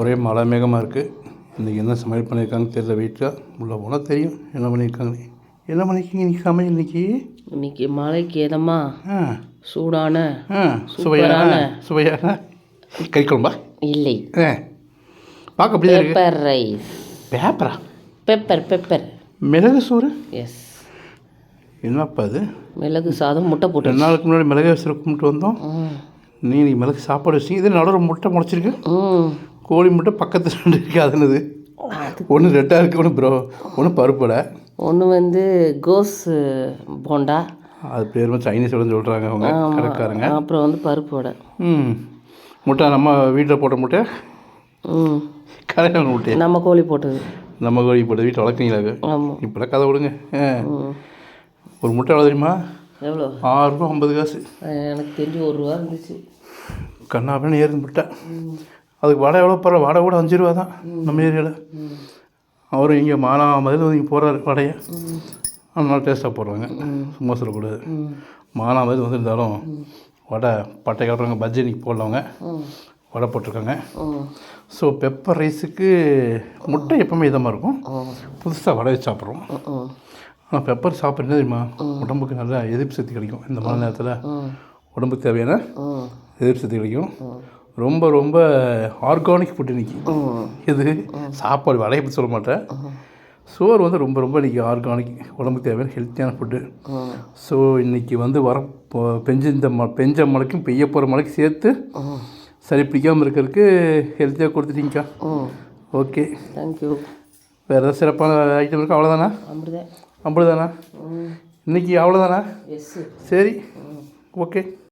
ஒரே மழை மேகமாக இருக்குது இன்றைக்கி என்ன சமையல் பண்ணியிருக்காங்கன்னு தெரியல வீட்டில் உள்ளே போனால் தெரியும். என்ன பண்ணியிருக்காங்க? என்ன பண்ணியிருக்கீங்க இன்றைக்கி சமையல் இன்னைக்கு? இன்னைக்கு மழைக்கு எதமா ஆ. சூடான ஆ சுவையான. சுவையான கறி குழம்பா? இல்லை. ஆ பார்க்க இருக்கு? பெப்பர் ரைஸ் பேப்பரா பெப்பர் பெப்பர் மிளகு சோறு? எஸ் என்னப்பா அது? மிளகு சாதம் முட்டை போட்டு ரெண்டு நாளுக்கு முன்னாடி மிளகு வசூல் கும்பிட்டு வந்தோம். நீ இன்னைக்கு மிளகு சாப்பாடு வச்சிங்க இது நடுவில் முட்டை முளைச்சிருக்கு. கோழி முட்டை பக்கத்தில் ரெண்டு இருக்குது அது என்னது? ஒன்று ரெட்டாக இருக்குது ஒன்று ப்ரோ ஒன்று பருப்படை ஒன்று வந்து கோஸ் போண்டா. அது பேர் சைனீஸ் வந்து சொல்கிறாங்க அவங்க கடைக்காரங்க. அப்புறம் வந்து பருப்பு வடை. ம். முட்டை நம்ம வீட்டில் போட்ட முட்டை? ம். கடையில் முட்டை. நம்ம கோழி போட்டது. நம்ம கோழி போட்ட வீட்டில் வளர்க்குறீங்களா ஆமாம் இப்போலாம் கதை விடுங்க. ஒரு முட்டை எவ்வளோ தெரியுமா? எவ்வளோ ஆறுரூபா ஐம்பது காசு. எனக்கு தெரிஞ்சு ஒரு ரூபா இருந்துச்சு. கண்ணாபின்னு ஏறுது முட்டை. அதுக்கு வடை எவ்வளோ பரவாயில்ல வடை கூட அஞ்சு ரூபா தான் நம்ம ஏரியாவில் அவரும் இங்கே மானாமதில் வந்து இங்கே போடுறாரு வடையை அதனால டேஸ்ட்டாக போடுறாங்க. சும்மா சொல்லக்கூடாது. மானாமதில் வந்து இருந்தாலும் வடை பட்டை கட்டுறவங்க பஜ்ஜி இன்னைக்கு போடலவங்க. வடை போட்டிருக்காங்க. ஸோ பெப்பர் ரைஸுக்கு முட்டை எப்பவுமே இதமாக இருக்கும். புதுசாக வடை வச்சு சாப்பிட்றோம். ஆனால் பெப்பர் சாப்பிட்றது தெரியுமா? உடம்புக்கு நல்ல எதிர்ப்பு சக்தி கிடைக்கும். இந்த மழை நேரத்தில் உடம்புக்கு தேவையான எதிர்ப்பு சக்தி கிடைக்கும். ரொம்ப ரொம்ப ஆர்கானிக் ஃபுட் இன்னைக்கு. ம். இது சாப்பாடு வடையை பற்றி சொல்ல மாட்டேன். சோறு வந்து ரொம்ப ரொம்ப இன்றைக்கி ஆர்கானிக் உடம்புக்கு தேவையான ஹெல்த்தியான ஃபுட்டு ஸோ இன்றைக்கி வந்து வர பொ- பெஞ்ச இந்த ம பெஞ்ச மழைக்கும் பெய்ய போகிற மழைக்கும் சேர்த்து சரி பிடிக்காமல் இருக்கிறதுக்கு ஹெல்த்தியாக கொடுத்துட்டீங்கக்கா. ஓகே தேங்க்யூ வேறு ஏதாவது சிறப்பான ஐட்டம் இருக்கா? அவ்வளோதானா அவ்வளோதானா ம். இன்றைக்கி அவ்வளோதானா சரி. ஓகே